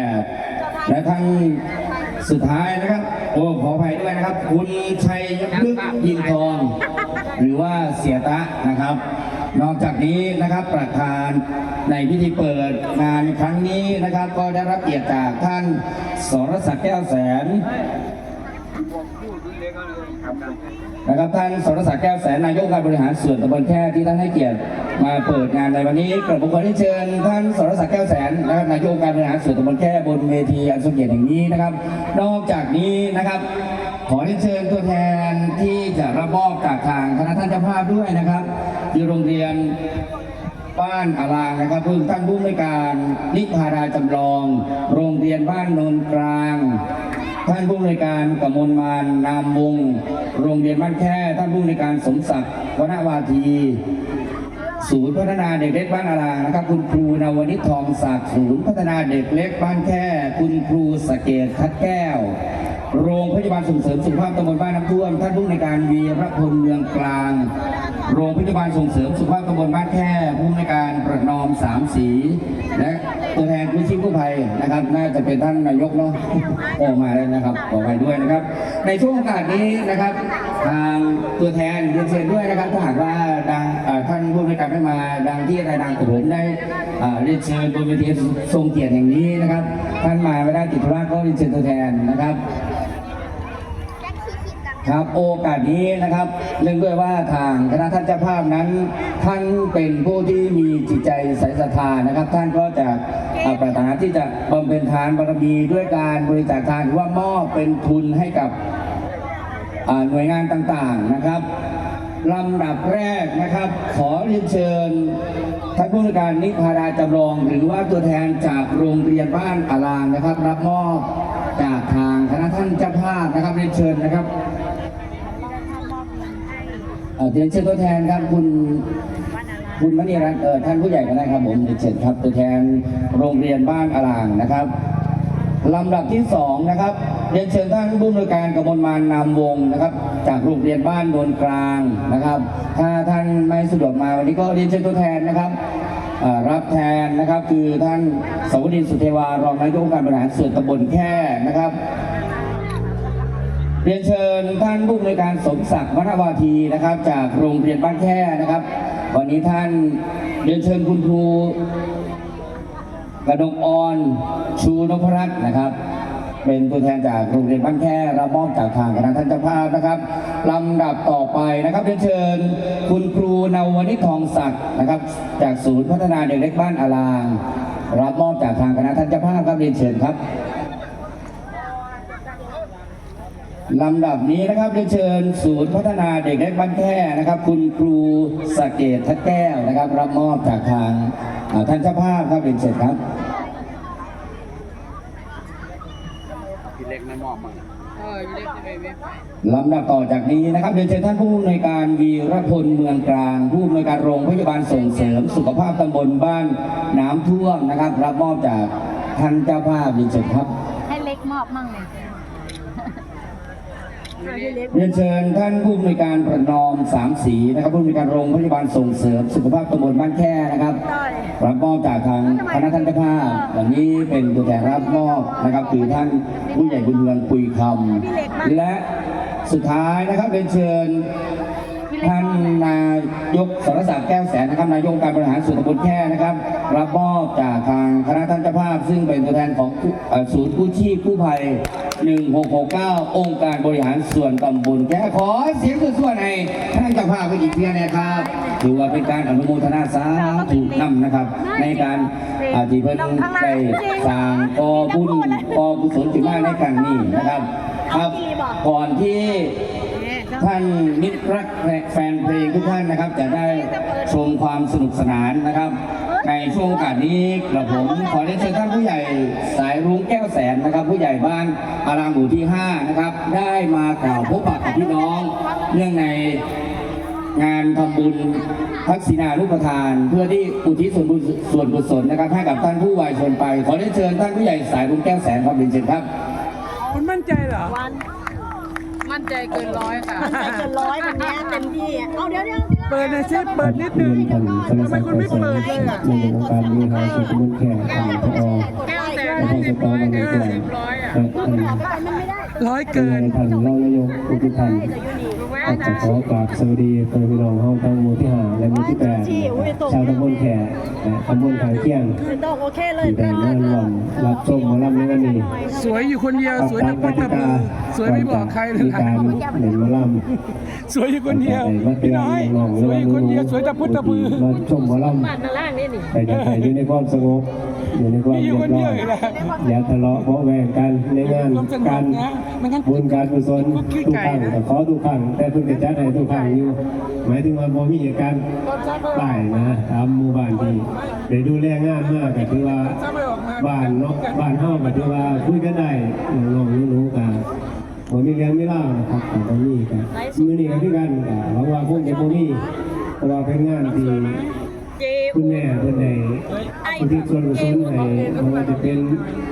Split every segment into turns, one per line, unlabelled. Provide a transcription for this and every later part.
8และท่านสุดท้ายนะครับ โอ้ขออภัยด้วยนะครับ คุณชัยยพฤกษ์ยินทอง หรือว่าเสียตะนะครับ นอกจากนี้นะครับประธานในพิธีเปิดงานครั้งนี้นะครับ ก็ได้รับเกียรติจากท่านสรศักดิ์แก้วแสน นะครับท่านสรศักดิ์แก้วแสนนายกการบริหารส่วนตำบลแค่ที่ท่านให้เกียรติมาเปิดงานในวันนี้กระผมขอที่เชิญ ท่านสรศักดิ์แก้วแสนนะครับนายกการบริหารส่วนตำบลแค่บนเวทีอันทรงเกียรติแห่งนี้นะครับ นอกจากนี้นะครับ ขอที่เชิญตัวแทนที่จะรับมอบจากทางคณะท่านเจ้าภาพด้วยนะครับคือโรงเรียนบ้านอารางนะครับพึ่งท่านผู้ในวยการนิพาราจำลอง โรงเรียนบ้านโนนกลาง ท่านผู้ในวยการกมลมานนามวงศ์โรงเรียนบ้านแค่ ท่านผู้ในวยการสมศักดิ์วนวาที ศูนย์พัฒนาเด็กเล็กบ้านอารานะครับ คุณครูนวนิชทองศักดิ์ศูนย์พัฒนาเด็กเล็กบ้านแค่ คุณครูสเกตทัดแก้ว โรงพยาบาลส่งเสริมสุขภาพตำบลบ้านน้ำท่วม ท่านผู้ในการวีรพลเมืองกลาง โรงพยาบาลส่งเสริมสุขภาพตำบลบ้านแค่ผู้ในการประนอมสามสี และตัวแทนกู้ชีพกู้ภัยนะครับ น่าจะเป็นท่านนายกเนาะออกมาแล้วนะครับขอไปด้วยนะครับ ในช่วงโอกาสนี้นะครับทางตัวแทนเรียนเชิญด้วยนะครับถ้าหากว่าดังท่านผู้ในการไม่มาดังที่นายดังกับผมได้เอ่อเรียนเชิญบนเวทีทรงเกียรติแห่งนี้นะครับ ท่านมาไม่ได้ติดธุระก็เรียนเชิญตัวแทนนะครับ ครับโอกาสนี้นะครับเนื่องด้วยว่าทางคณะท่านเจ้าภาพนั้น ท่านเป็นผู้ที่มีจิตใจใสศรัทธานะครับ ท่านก็จะปรารถนาที่จะบำเพ็ญทานบารมีด้วยการบริจาคทานว่ามอบเป็นทุนให้กับหน่วยงานต่างๆนะครับลำดับแรกนะครับ ขอเรียนเชิญท่านผู้การนิพาราจำลอง หรือว่าตัวแทนจากโรงเรียนบ้านอารางนะครับ รับมอบจากทางคณะท่านเจ้าภาพนะครับเรียนเชิญนะครับ เรียนเชิญตัวแทนครับคุณคุณมณีรัตน์เออท่านผู้ใหญ่ก็ได้ครับผมเรียนเชิญครับตัวแทนโรงเรียนบ้านอารางนะครับลำดับที่สองนะครับเรียนเชิญท่านผู้อำนวยการกมลมานนามวงนะครับ จากโรงเรียนบ้านโนนกลางนะครับ ถ้าท่านไม่สะดวกมาวันนี้ก็เรียนเชิญตัวแทนนะครับรับแทนนะครับคือท่านสวดินสุเทวารองนายกองค์การบริหารส่วนตำบลแค่นะครับ เรียนเชิญท่านผู้อำนวยการสมศักดิ์วัฒนวาทีนะครับ จากโรงเรียนบ้านแค่นะครับ วันนี้ท่านเรียนเชิญคุณครูกระดงออนชูนพรัตน์นะครับ เป็นตัวแทนจากโรงเรียนบ้านแค่รับมอบจากทางคณะท่านเจ้าภาพนะครับลำดับต่อไปนะครับเรียนเชิญคุณครูนวนิชทองศักดิ์นะครับ จากศูนย์พัฒนาเด็กเล็กบ้านอาราง รับมอบจากทางคณะท่านเจ้าภาพครับเรียนเชิญครับ ลำดับนี้นะครับเรียนเชิญศูนย์พัฒนาเด็กเล็กบ้านแค่นะครับ คุณครูสเกตทัดแก้วนะครับ รับมอบจากทางอ่าท่านเจ้าภาพครับเรียนเชิญครับ
พี่เล็กไม่มอบมั้ง
เออเล็กจะไปไม่ไป
ลำดับต่อจากนี้นะครับเรียนเชิญท่านผู้อำนวยการวีรพลเมืองกลาง ผู้อำนวยการโรงพยาบาลส่งเสริม สุขภาพตำบลบ้านน้ำท่วมนะครับ รับมอบจากท่านเจ้าภาพเรียนเชิญครับ
ให้เล็กมอบมั่งเลย
เรียนเชิญท่านผู้อำนวยการประนอมสามสีนะครับผู้อำนวยการโรงพยาบาลส่งเสริม สุขภาพตำบลบ้านแค่นะครับรับมอบจากทางคณะท่านเจ้าภาพวันนี้เป็นตัวแทนรับมอบนะครับคือท่านผู้ใหญ่บุญเมืองปุยคำและสุดท้ายนะครับเรียนเชิญท่านนายกสรศักดิ์แก้วแสนนะครับนายกองค์การบริหารส่วนตำบลแค่นะครับ รับมอบจากทางคณะท่านเจ้าภาพ ซึ่งเป็นตัวแทนของกู้เอ่อศูนย์กู้ชีพกู้ภัย 1669 องค์การบริหารส่วนตำบลแค่ขอเสียงส่วนๆให้ท่านเจ้าภาพไปอีกเพียงนะครับ ถือว่าเป็นการอนุโมทนาสาธุนำนะครับ ในการอาที่เพิ่นได้สร้างกอบุญกอกุศลจิตมาในครั้งนี้นะครับ ครับก่อนที่ท่านมิตรรักแฟนเพลงทุกท่านนะครับ จะได้ชมความสนุกสนานนะครับ ในช่วงโอกาสนี้กระผมขอเรียนเชิญท่านผู้ใหญ่สายรุ้งแก้วแสนนะครับ ผู้ใหญ่บ้านอารามหมู่ที่ 5 นะครับ ได้มากล่าวพบปะกับพี่น้องเนื่องในงานทำบุญทักษิณานุปทาน เพื่อที่อุทิศส่วนบุญส่วนกุศลนะครับ ให้กับท่านผู้วายชนไป ขอเรียนเชิญท่านผู้ใหญ่สายรุ้งแก้วแสนครับเรียนเชิญครับ
คุณมั่นใจเหรอ มั่นใจเกินร้อยค่ะ
มันใจเกินร้อยวันเนี้ยเต็มที่อะเอาเดี๋ยวเดี๋ยว
เปิดหน่อยสิเปิดนิดนึง
เรียนพันสรศักดิ์แก้วแสนในวงการบริหารส่วนตำบลแขกพันพอ
แก้วแสน
ร้อยสิบร้อยเออสิบร้อยอะร้อย
เกิ
เกิ
น
น
ท่านรองนายกทุกท่าน
ถูกไหม
ก็จะ
นะ
ขอกราบสวัสดีเพื่อนพี่น้องห้องทั้งหมู่ที่ห้าและหมู่ที่แปดชาวตำบลแขกและตำบลขางเที่ยง
เป็นดอกโอเคเลย
ที่ได้มารวมรับชมหมอลำในวันนี้
สวยอยู่คนเดียว
ครับ
สวย
ตา
ทั้
ม
ง
ก
พุทธ
ติ
มื
กา
อสวยไม่บอกใครเลย
มี
นะ
การเล่นหมอล
สวยอยู่คนำเดียวพี่น้อยสวยอยู่คนเดียวสวยแต่พุทธมือ
มาชมหมอลำ
บ้านนาล่างนี่นี่
แต่จะใส่อยู่ในความสงบ อยู่ในความเรียบร้อยอย่าทะเลาะเบาะแวงกันในงานการบุญการกุศลทุกครั้งขอทุกครั้งแต่เพิ่งจะจัดให้ทุกครั้งอยู่ หมายถึงว่าบ่มีเหตุการณ์ป้ายนะตามหมู่บ้านที่ได้ดูแลงานมากก็คือว่าบ้านเนาะบ้านเฮาก็ถือว่าคุยกันได้น้องๆหนูๆกันบ่มีเรื่องมีเล่านะครับแต่บ่มีกันมื้อนี้ก็คือกันก็หวังว่าคงจะบ่มีเพราะว่าเป็นงานที่คุณแม่เพิ่นได้ อุทิศส่วนกุศลให้ไม่ว่าจะเป็น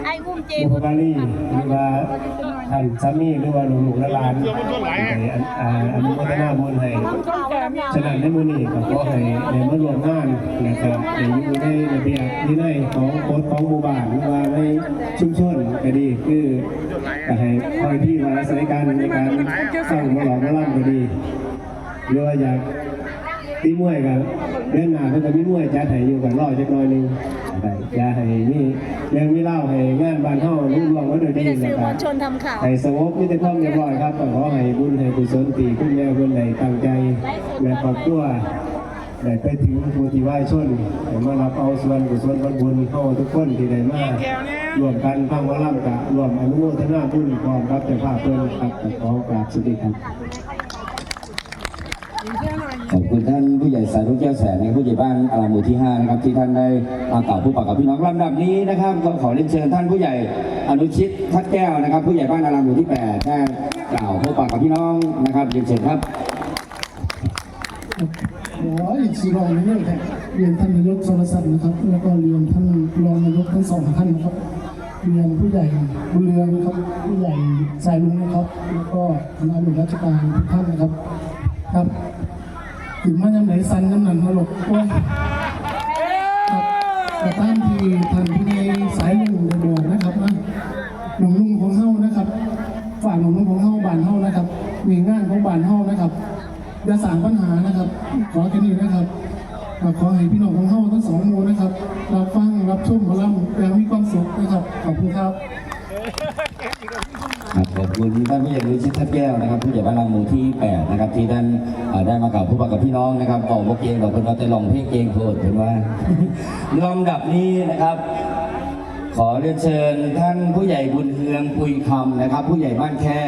ไอ้กุ้มเจ
บุพการีหรือว่าท่านสามีหรือว่าหลูกๆหลานให้อันอ่าอนุโมทนาบุญให้ฉะนั้นในมือนี้ก็ขอให้ได้มาร่วมงานนะครับได้อยู่ในระเบียบวินัยของกฎของหมู่บ้านหรือว่าในชุมชนก็ดีคือก็ให้คอยที่ว่าอาศัยกันในการสร้างมาหลอกมาล่ำก็ดีหรือว่าอยาก ตีมวยกันเล่นหนาเพื่อนก็มีมวยจัดให้อยู่กันรอจักหน่อยหนึงได้อย่าให้นี่เรื่องมีเล่าให้งานบ้านเฮารุ่งเรืองไว้โดย
มี
ดี
แต่
นะ
สื่อ
ค
ม
รั
ว
บ
ลชนทำข่าว
ให้สงบมีแต่ความเรียบร้อยครับก็ขอให้บุญให้กุศลตีคุณแม่เพิ่นได้ตั้งใจและครอบครัวได้ไปถึงผู้ที่ไหว้ชนให้มารับเอาส่วนกุศลผลบุญเฮาทุกคนที่ได้มารวมกันฟังวาร่ำกะรวมอนุโมทนาบุญพร้อมรับเจ้าภาพเพิ่นครับก็ขอกราบสวัสดีครับ
ขอบคุณท่านผู้ใหญ่ สายรุ่แก้วแสนในผู้ใหญ่บ้านอารามหมู่ที่5นะครับที่ท่านได้มากล่าวผู้ปากกับพี่น้องลำดับนี้นะครับก็ขอเรียนเชิญท่านผู้ใหญ่อนุชิตทัดแก้วนะครับ ผู้ใหญ่บ้านอารามหมู่ที่8ได้กล่าวผู้ปากกับพี่น้องนะครับเรียนเชิญครับ
ขออีกสี่รองนเรื่องแต่เรียนท่านนายกสรศักดิ์นะครับ แล้วก็เรียนท่านรองนายกทั้งสองท่านนะครับเรียนผู้ใหญ่บุญเรืองนะครับผู้ใหญ่สายลุงนะครับ แล้วก็คณะหน่วยราชการทุกท่านนะครับครับ ถึงมายังไหนสันน้ำหนักมาหลบโอ้ยครับแต่ตามที่ท่านผู้ใหญ่สายลุงได้บอกนะครับนะหนุ่มลุงของเฮานะครับฝากหนุ่มลุงของเฮาบ้านเฮานะครับ มีงานของบ้านเฮานะครับอย่าสร้างปัญหานะครับ ขอแค่นี้นะครับก็ขอให้พี่น้องของเฮาทั้งสองหมู่นะครับรับฟังรับชมหมาล่ำอย่างมีความสุขนะครับขอบคุณครับ
ครับขอบคุณท่านผู้ใหญ่ลุชิตทัดแก้วนะครับผู้ใหญ่บ้านอารามหมู่ที่ 8 นะครับ ที่ท่านได้มากล่าวผู้ปากกับพี่น้องนะครับบอกบอกเกงบอกเพิ่นว่าแต่ลองเพลงเกงโทษเพิ่นว่าลำดับนี้นะครับ ขอเรียนเชิญท่านผู้ใหญ่บุญเฮืองปุยคำนะครับ ผู้ใหญ่บ้านแค่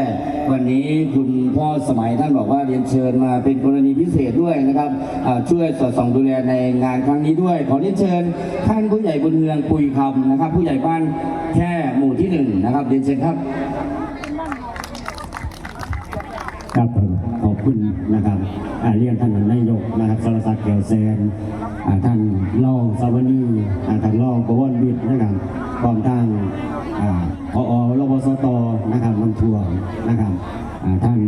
วันนี้คุณพ่อสมัยท่านบอกว่าเรียนเชิญมาเป็นกรณีพิเศษด้วยนะครับช่วยสอดส่องดูแลในงานครั้งนี้ด้วย ขอเรียนเชิญ ท่านผู้ใหญ่บุญเฮืองปุยคำนะครับ ผู้ใหญ่บ้านแค่หมู่ที่หนึ่งนะครับเรียนเชิญครับ
ครับผมขอบคุณนะครับอาเรียนท่านนายกนะครับสรศักดิ์เกียวแซนท่านรองสาวนี่ท่านรองประวันบิดนะครับพร้อมทางอ่าพอรบสตนะครับมันทวงนะครับท่าน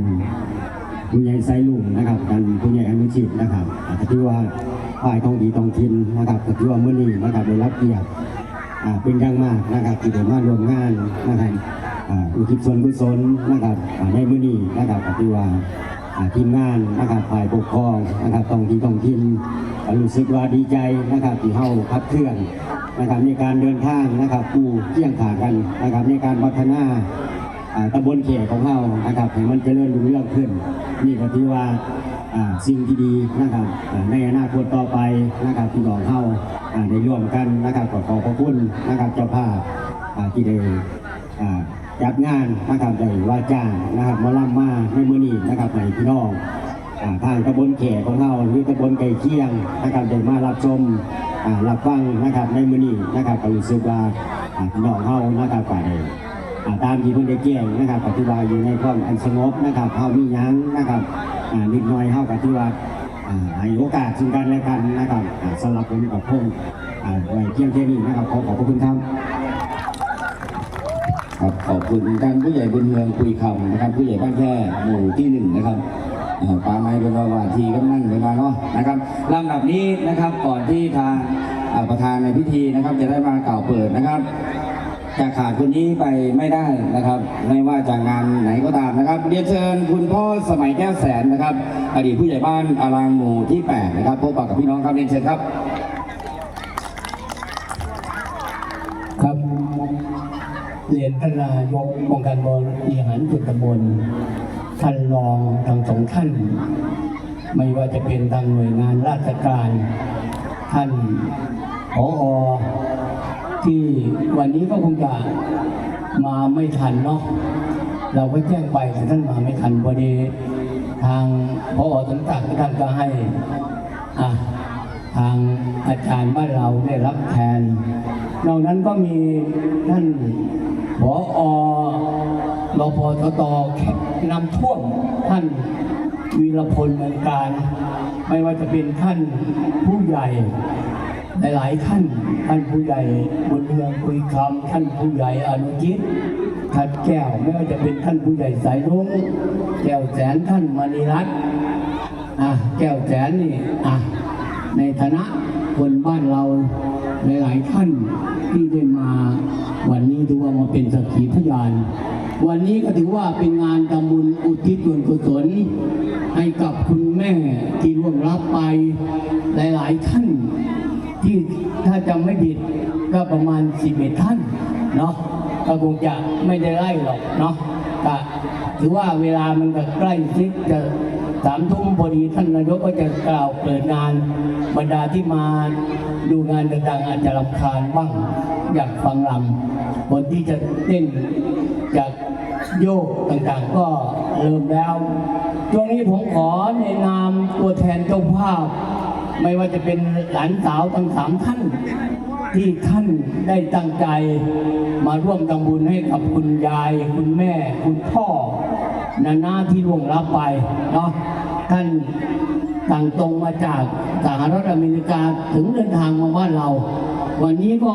ผู้ใหญ่ไซลุงนะครับท่านผู้ใหญ่อนุชิตนะครับอ่าก็ถือว่าฝ่ายทองดีทองถิ่นนะครับก็ถือว่าเมื้อนี้นะครับได้รับเกียรติเป็นอย่างมากนะครับที่ได้มาร่วมงานนะครับ อุทิศส่วนกุศลนะครับในมื้อนี้นะครับปฏิว่าทีมงานนะครับฝ่ายปกครองนะครับท้องที่ท้องถิ่นก็รู้สึกว่าดีใจนะครับที่เฮาขับเคลื่อนนะครับในการเดินทางนะครับผู้เกี่ยงขากันนะครับในการพัฒนาตำบลเขตของเฮานะครับให้มันเจริญรุ่งเรืองขึ้น นี่ก็ถือว่าสิ่งที่ดีนะครับในอนาคตต่อไปนะครับที่น้องเข้าอ่าได้ร่วมกันนะครับขอขอบคุณนะครับเจ้าภาพที่ได้ จัดงานนะครับได้ว่าจ้างนะครับมาล่ำมาในมือนี้นะครับในพี่น้องทางตำบลแขกของเราหรือตำบลไก่เคียงนะครับได้มารับชมรับฟังนะครับในมือนี้นะครับก็รู้สึกว่าพี่น้องเข้านะครับก็ได้อ่ตามที่เพิ่นได้แจ้งนะครับปฏิบัติอยู่ในความอันสงบนะครับเฮามียังนะครับนิดหน่อยเฮาก็ถือว่าอ่าให้โอกาสซึ่งกันและกันนะครับสำหรับผมกับพงอ่าไว้เพียงแค่นี้นะครับขอขอบพระคุณครับ
ครับขอบคุณท่านผู้ใหญ่บุญเมืองคุยคำนะครับ ผู้ใหญ่บ้านแค่หมู่ที่หนึ่งนะครับอ่าปาไม้เป็นวาวาทีก็นั่งเป็นมาเนาะนะครับลำดับนี้นะครับก่อนที่ทางประธานในพิธีนะครับ จะได้มากล่าวเปิดนะครับจะขาดคนนี้ไปไม่ได้นะครับ ไม่ว่าจะงานไหนก็ตามนะครับ เรียนเชิญคุณพ่อสมัยแก้วแสนนะครับ อดีตผู้ใหญ่บ้านอารางหมู่ที่ 8 นะครับพบปะกับพี่น้องครับเรียนเชิญครับ
เรียนท่านนายกองค์การบริหารส่วนตำบลท่านรองทั้งสองท่าน ไม่ว่าจะเป็นทางหน่วยงานราชการ ท่านผอที่วันนี้ก็คงจะมาไม่ทันเนาะเราก็แจ้งไปแต่ท่านมาไม่ทันพอดีทางพอสมศักดิ์ท่านก็ให้อะทางอาจารย์บ้านเราได้รับแทน นอกนั้นก็มีท่านผอรพทตนำท่วมท่านวีรพลเมืองการ ไม่ว่าจะเป็นท่านผู้ใหญ่หลายๆท่าน ท่านผู้ใหญ่บุญเรืองคุยคำท่านผู้ใหญ่อนุจิตท่านแก้วไม่ว่าจะเป็นท่านผู้ใหญ่สายรุ้งแก้วแสนท่านมณีรัตน์อะแก้วแสนนี่อะในฐานะคนบ้านเรา หลายๆท่านที่ได้มา วันนี้ถือว่ามาเป็นสักขีพยาน วันนี้ก็ถือว่าเป็นงานทำบุญอุทิศส่วนกุศลให้กับคุณแม่ที่ร่วงรับไป หลายๆท่านที่ถ้าจำไม่ผิดก็ประมาณ11ท่านเนาะก็คงจะไม่ได้ไล่หรอกเนาะก็ถือว่าเวลามันก็ใกล้ชิดจะ สามทุ่มพอดีท่านนายกก็จะกล่าวเปิดงานบรรดาที่มาดูงานต่างๆอาจจะรำคาญบ้างอยากฟังลำคนที่จะเต้นจากโยกต่างๆ ก็เริ่มแล้วช่วงนี้ผมขอในนามตัวแทนเจ้าภาพ ไม่ว่าจะเป็นหลานสาวทั้งสามท่านที่ท่านได้ตั้งใจมาร่วมทำบุญให้กับคุณยาย คุณแม่ คุณพ่อ นานาที่ล่วงลับไปเนาะท่านต่างตรงมาจากสหรัฐอเมริกาถึงเดินทางมาบ้านเรา วันนี้ก็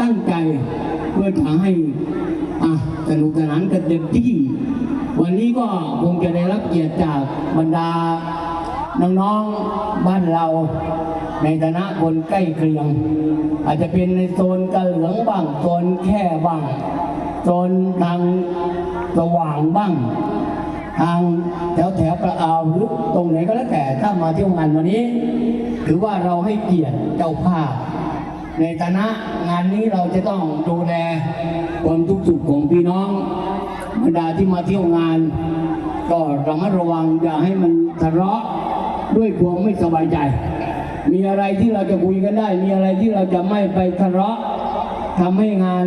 ตั้งใจเพื่อจะให้อะสนุกสนานกันเต็มที่ วันนี้ก็คงจะได้รับเกียรติจากบรรดาน้องๆบ้านเราในฐานะคนใกล้เคียง อาจจะเป็นในโซนกระเหลืองบ้างโซนแค่บ้างโซนทาง สว่างบ้าง ทางแถวแถวประอาวหรือตรงไหนก็แล้วแต่ถ้ามาเที่ยวงานวันนี้ถือว่าเราให้เกียรติเจ้าภาพ ในฐานะงานนี้เราจะต้องดูแลความทุกข์สุขของพี่น้องบรรดาที่มาเที่ยวงาน ก็ระมัดระวังอย่าให้มันทะเลาะด้วยความไม่สบายใจ มีอะไรที่เราจะคุยกันได้ มีอะไรที่เราจะไม่ไปทะเลาะทำให้งาน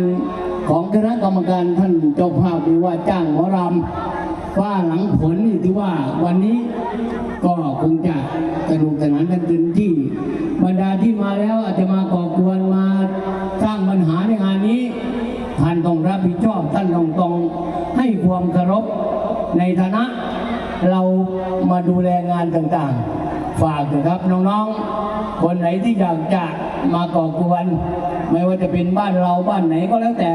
ของคณะกรรมการท่านเจ้าภาพหรือว่าจ้างหมอรำว่าหลังผลนี่ถือว่าวันนี้ก็คงจะสนุกสนานกันเต็มที่บรรดาที่มาแล้วอาจจะมาก่อกวนมาสร้างปัญหาในงานนี้ ท่านต้องรับผิดชอบท่านต้องต้องให้ความเคารพในฐานะเรามาดูแลงานต่างๆ ฝากนะครับน้องๆ คนไหนที่อยากจะมาก่อกวนไม่ว่าจะเป็นบ้านเราบ้านไหนก็แล้วแต่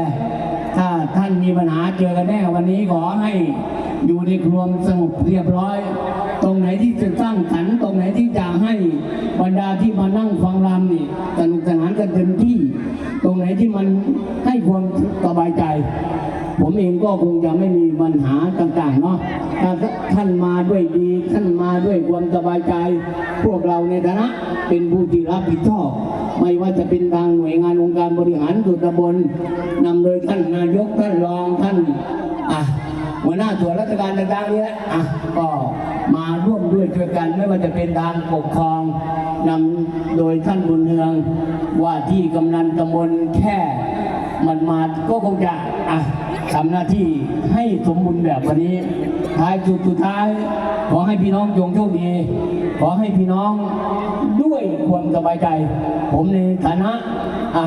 ถ้าท่านมีปัญหาเจอกันแน่วันนี้ขอให้อยู่ในควมสงบเรียบร้อย ตรงไหนที่จะสร้างสรรค์ตรงไหนที่จะให้บรรดาที่มานั่งฟังรำนี่สนุกสนานกันเต็มที่ ตรงไหนที่มันให้ความสบายใจ ผมเองก็คงจะไม่มีปัญหาต่างๆเนาะถ้าท่านมาด้วยดีท่านมาด้วยความสบายใจ พวกเราในฐานะเป็นผู้ที่รับผิดชอบไม่ว่าจะเป็นทางหน่วยงานองค์การบริหารส่วนตำบลนำโดยท่านนายกท่านรองท่านอะหัวหน้าส่วนราชการต่างๆนี้อะก็มาร่วมด้วยช่วยกันไม่ว่าจะเป็นทางปกครองนำโดยท่านบุญเฮืองว่าที่กำนันตำบลแค่มันมาก็คงจะอะ ทำหน้าที่ให้สมบูรณ์แบบวันนี้ ท้ายสุดสุดท้าย ขอให้พี่น้องจงโชคดี ขอให้พี่น้องด้วยความสบายใจ ผมในฐานะอะ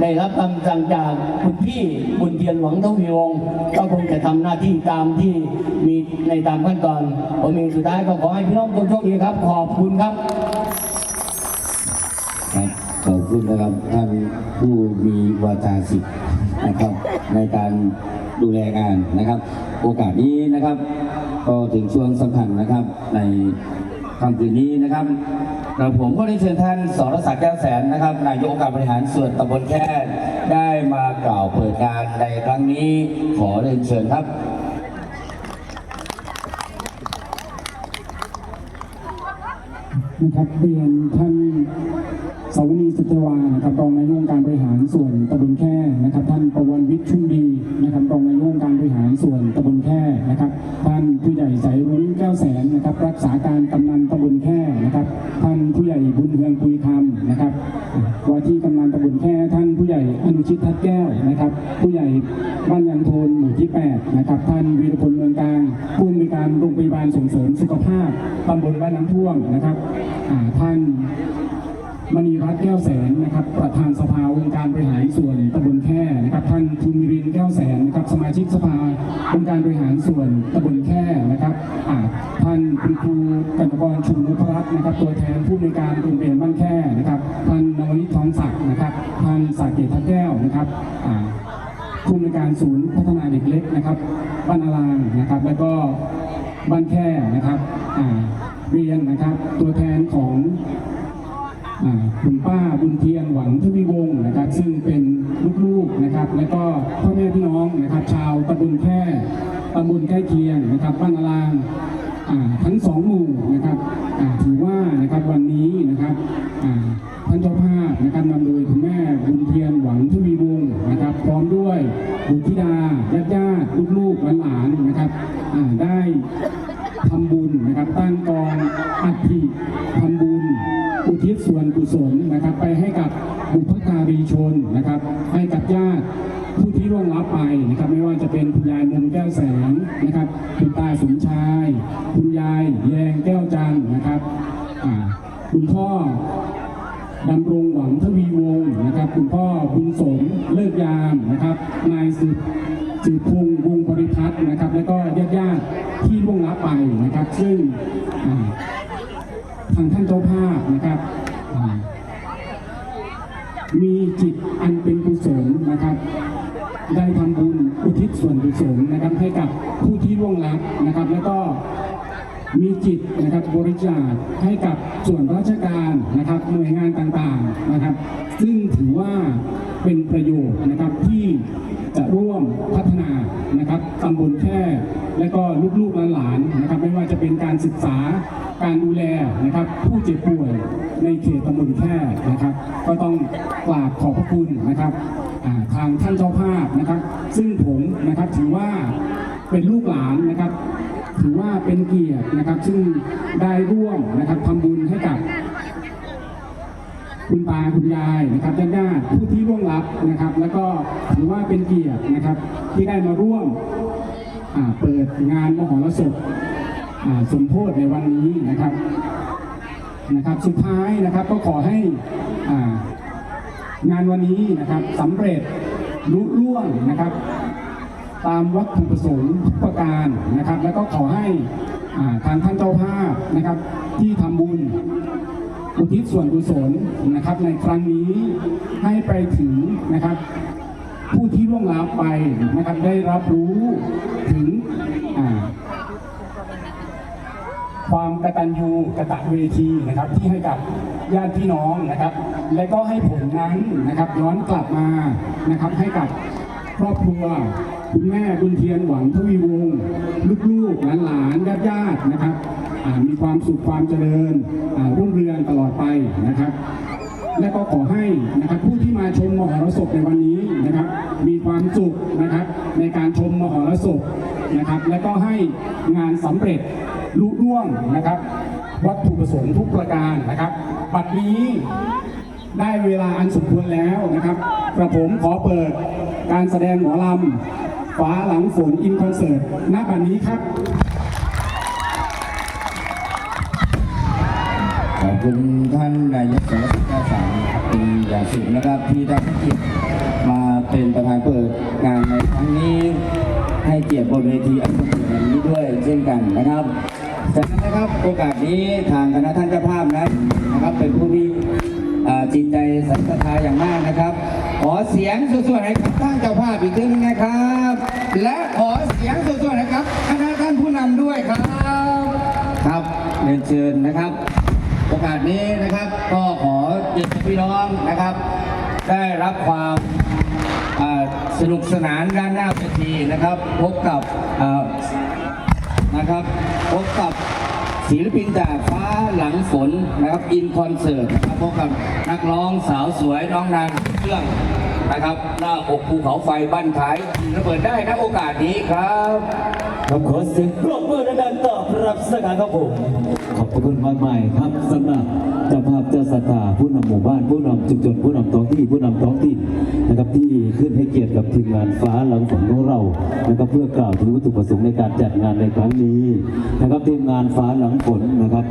ได้รับคำสั่งจากคุณพี่บุญเทียนหวังทวีวงศ์ก็คงจะทำหน้าที่ตามที่มีในตามขั้นตอนผมเองสุดท้ายก็ขอให้พี่น้องจงโชคดีครับ ขอบคุณครับ
ครับ ขอบคุณนะครับท่านผู้มีวาจาสิทธิ์ นะครับ ในการดูแลงานนะครับ โอกาสนี้นะครับ ก็ถึงช่วงสำคัญนะครับในค่ำคืนนี้นะครับเราผมก็ได้เชิญท่านสรศักดิ์แก้วแสนนะครับนายกองค์การบริหารส่วนตำบลแค่ได้มากล่าวเปิดงานในครั้งนี้ขอเรียนเชิญครับ
นะครับเรียนท่าน สวนีสุตวานะครับรองนายกการบริหารส่วนตำบลแค่นะครับ ท่านประวันวิทย์ชุ่มดีนะครับรองนายกการบริหารส่วนตำบลแค่นะครับ ท่านผู้ใหญ่สายรุ้งแก้วแสนนะครับ รักษาการกำนันตำบลแค่นะครับ ท่านผู้ใหญ่บุญเฮืองปุยคำนะครับว่าที่กำนันตำบลแค่ท่านผู้ใหญ่อนุชิตทัดแก้วนะครับ ผู้ใหญ่บ้านยางโทนหมู่ที่8นะครับท่านวีรพลเมืองกลางผู้อำนวยการโรงพยาบาลส่งเสริมสุขภาพตำบลบ้านน้ำท่วมนะครับท่าน มณีรัตน์แก้วแสนนะครับประธานสภาองค์การบริหารส่วนตำบลแค่นะครับท่านภูมิรินแก้วแสนนะครับสมาชิกสภาองค์การบริหารส่วนตำบลแค่นะครับอ่าท่านคุณครูกันตกรชุมนุพรัตน์นะครับ ตัวแทนผู้ในการโรงเรียนบ้านแค่นะครับท่านนวนิชทองศักดิ์นะครับท่านสาเกตทัดแก้วนะครับอ่าผู้อำนการศูนย์พัฒนาเด็กเล็กนะครับบ้านอารางนะครับ แล้วก็บ้านแค่นะครับอ่าเรียนนะครับตัวแทนของ คุณป้าบุญเทียนหวังทวีวงศ์นะครับ ซึ่งเป็นลูกๆนะครับ แล้วก็พ่อแม่พี่น้องนะครับ ชาวตำบลแค่ตำบลใกล้เคียงนะครับบ้านอารางทั้งสองหมู่นะครับถือว่านะครับวันนี้นะครับท่านเจ้าภาพนะครับนำโดยคุณแม่บุญเทียนหวังทวีวงศ์นะครับ พร้อมด้วยบุตรธิดาญาติญาติลูกๆหลานๆนะครับได้ทำบุญนะครับตั้งกองอัฐิทำ ส่วนกุศลนะครับ ไปให้กับบุพการีชนนะครับ ให้กับญาติผู้ที่ร่วงลับไปนะครับ ไม่ว่าจะเป็นคุณยายมนแก้วแสงนะครับคุณตาสมชาย คุณยายแยงแก้วจันนะครับคุณพ่อดำรงหวังทวีวงศ์นะครับ คุณพ่อบุญสมเลิกยามนะครับ นายสืบสืบพงษ์วงศ์บริพัตรนะครับ แล้วก็ญาติญาติๆที่ล่วงลับไปนะครับ ซึ่งทางท่านเจ้าภาพนะครับ มีจิตอันเป็นกุศลนะครับ ได้ทำบุญอุทิศส่วนกุศลนะครับให้กับผู้ที่ล่วงลับนะครับ แล้วก็มีจิตนะครับบริจาคให้กับส่วนราชการนะครับหน่วยงานต่างๆนะครับ ซึ่งถือว่าเป็นประโยชน์นะครับที่จะร่วมพัฒนานะครับตำบลแค่ และก็ลูกๆหลานๆนะครับไม่ว่าจะเป็นการศึกษาการดูแลนะครับผู้เจ็บป่วยในเขตตำบลแค่นะครับ ก็ต้องกราบขอบพระคุณนะครับทางท่านเจ้าภาพนะครับ ซึ่งผมนะครับถือว่าเป็นลูกหลานนะครับ ถือว่าเป็นเกียรตินะครับ ซึ่งได้ร่วมนะครับทำบุญให้กับคุณตาคุณยายนะครับญาติญาติผู้ที่ร่วงลับนะครับ แล้วก็ถือว่าเป็นเกียรตินะครับที่ได้มาร่วม เปิดงานมหรสพสมโพธิในวันนี้นะครับนะครับสุดท้ายนะครับก็ขอให้อ่างานวันนี้นะครับสำเร็จลุล่วงนะครับ ตามวัตถุประสงค์ทุกประการนะครับ แล้วก็ขอให้อ่าทางท่านเจ้าภาพนะครับที่ทำบุญอุทิศส่วนกุศลนะครับในครั้งนี้ให้ไปถึงนะครับ ผู้ที่ล่วงลับไปนะครับได้รับรู้ถึงความกตัญญูกะตเวทีนะครับที่ให้กับญาติพี่น้องนะครับ และก็ให้ผลนั้นนะครับย้อนกลับมานะครับให้กับครอบครัวคุณแม่บุญเทียนหวังทวีวงศ์ลูกๆหลานๆญาติญาติๆนะครับมีความสุขความเจริญรุ่งเรืองตลอดไปนะครับ และก็ขอให้นะครับผู้ที่มาชมมหรสพในวันนี้นะครับ มีความสุขนะครับในการชมมหรสพนะครับ และก็ให้งานสำเร็จลุล่วงนะครับ วัตถุประสงค์ทุกประการนะครับบัดนี้ได้เวลาอันสมควรแล้วนะครับกระผมขอเปิดการแสดงหมอลำฟ้าหลังฝนอินคอนเสิร์ตณบัดนี้ครับ
ขอบ คุณท่านนายกสมศักดิ์แก้วสารเป็นอย่างสูงนะครับที่ได้ให้เกียรติมาเป็นประธานเปิดงานในครั้งนี้ให้เกียรติบนเวทีอันเป็นเกียรติอย่างนี้ด้วยเช่นกันนะครับฉะนั้นนะครับโอกาสนี้ทางคณะท่านเจ้าภาพนั้นนะครับ เป็นผู้ที่อ่าจิตใจสัทธาอย่างมากนะครับ ขอเสียงสวดๆให้กับท่านเจ้าภาพอีกทีนึงนะครับ และขอเสียงสวดๆให้กับคณะท่านผู้นำด้วยครับ ครับเรียนเชิญนะครับ อกาสนี้นะครับก็ขอเรียนพี่น้องนะครับ ได้รับความสนุกสนานด้านหน้าเวทีนะครับ พบกับนะครับพบกับศิลปินจากฟ้าหลังฝนนะครับอินคอนเสิร์ตนะครับพบกับนักร้องสาวสวยน้องนางเครื่องนะครับหน้าอกภูเขาไฟบ้านขายระเบิดได้นะโอกาสนี้ครับ
ครับขอเสียงปรบมือดังๆตอบรับสการครับผม ขอบพระคุณมากมายครับสำหรับเจ้าภาพเจ้าศรัทธาผู้นำหมู่บ้านผู้นำชุมชนผู้นำท้องที่ผู้นำท้องถิ่นนะครับที่ขึ้นให้เกียรติกับทีมงานฟ้าหลังฝนของเรานะครับเพื่อกล่าวถึงวัตถุประสงค์ในการจัดงานในครั้งนี้นะครับทีมงานฟ้าหลังฝนนะครับ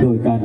โดยการ